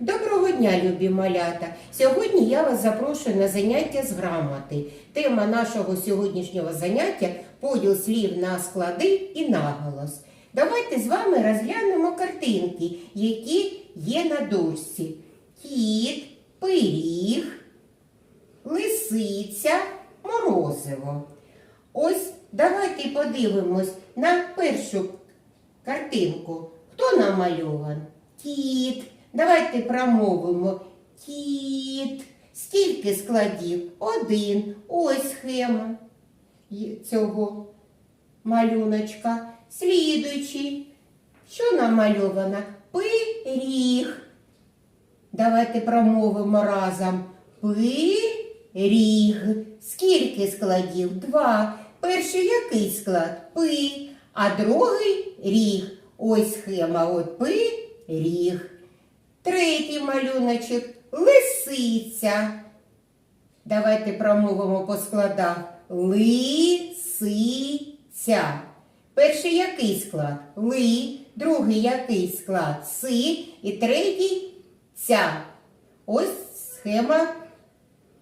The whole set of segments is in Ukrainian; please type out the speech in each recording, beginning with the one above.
Доброго дня, любі малята! Сьогодні я вас запрошую на заняття з грамоти. Тема нашого сьогоднішнього заняття поділ слів на склади і наголос. Давайте з вами розглянемо картинки, які є на дошці. Кіт, пиріг, лисиця, морозиво. Ось давайте подивимось на першу картинку. Хто намальован? Кіт. Давайте промовимо. Кіт. Скільки складів? Один. Ось схема цього малюночка. Слідуючий. Що намальовано? Пиріг. Давайте промовимо разом. Пиріг. Скільки складів? Два. Перший який склад? Пи, а другий ріг. Ось схема. От пиріг. Третій малюночок лисиця. Давайте промовимо по складах. Лисиця. Перший який склад? Ли, другий який склад? Си і третій ця. Ось схема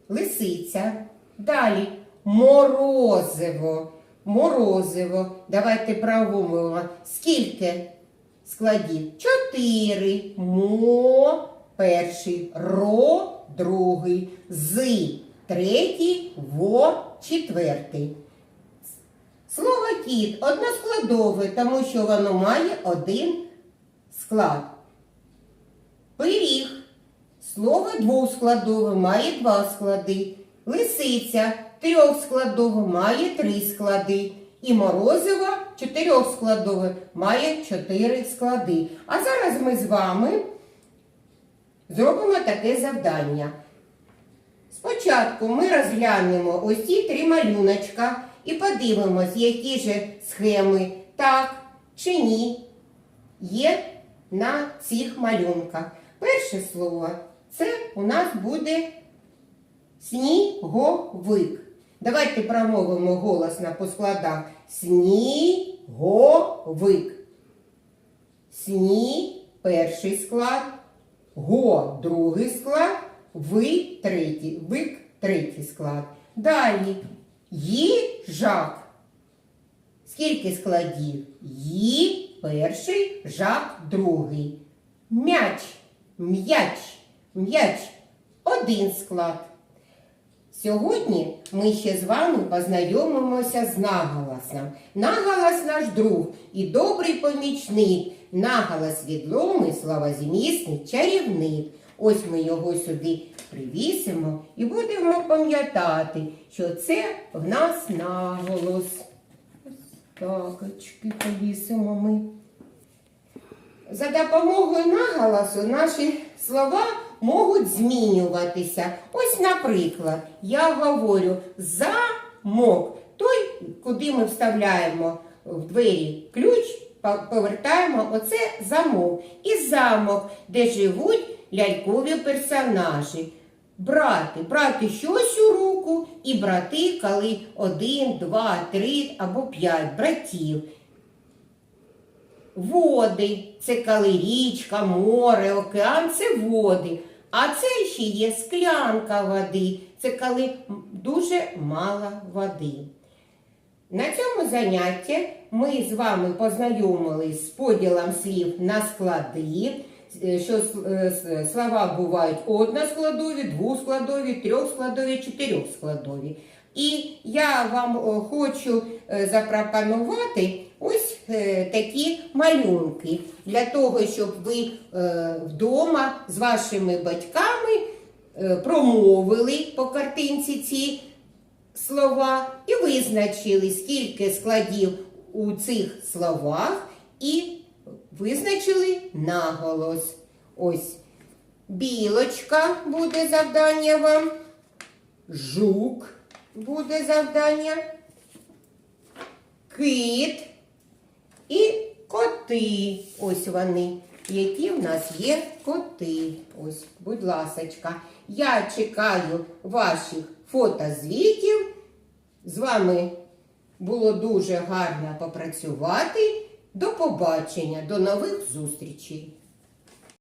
лисиця. Далі морозиво. Морозиво. Давайте промовимо. Скільки складів? Чотири. Мо перший. Ро другий. З третій. Во четвертий. Слово кіт односкладове, тому що воно має один склад. Пиріг. Слово двоскладове має два склади. Лисиця трьохскладове має три склади. І морозиво чотирьохскладове має чотири склади. А зараз ми з вами зробимо таке завдання. Спочатку ми розглянемо ось ці три малюночка і подивимось, які же схеми так чи ні є на цих малюнках. Перше слово це у нас буде сніговик. Давайте промовимо голосно по складах. Сніговик. Сні перший склад, го другий склад, ви третій, вик третій склад. Далі їжак. Скільки складів? Ї перший, жак другий. М'яч, м'яч, м'яч один склад. Сьогодні ми ще з вами познайомимося з наголосом. Наголос наш друг і добрий помічник. Наголос відломий, славозмісний, чарівник. Ось ми його сюди привісимо і будемо пам'ятати, що це в нас наголос. Так, очки повісимо ми. За допомогою наголосу наші слова можуть змінюватися. Ось, наприклад, я говорю замок. Той, куди ми вставляємо в двері ключ, повертаємо оце замок. І замок, де живуть лялькові персонажі. Брати, брати щось у руку, і брати, коли один, два, три або п'ять братів. Води це коли річка, море, океан це води. А це ще є склянка води. Це коли дуже мало води. На цьому занятті ми з вами познайомились з поділом слів на склади, е, що е, слова бувають односкладові, двоскладові, трьохскладові, чотирьохскладові. І я вам хочу е, запропонувати ось такі малюнки для того, щоб ви е, вдома з вашими батьками е, промовили по картинці ці слова і визначили, скільки складів у цих словах, і визначили наголос. Ось білочка буде завдання вам, жук буде завдання, кит коти. Ось вони. Які в нас є коти. Ось, будь ласочка. Я чекаю ваших фотозвітів. З вами було дуже гарно попрацювати. До побачення, до нових зустрічей!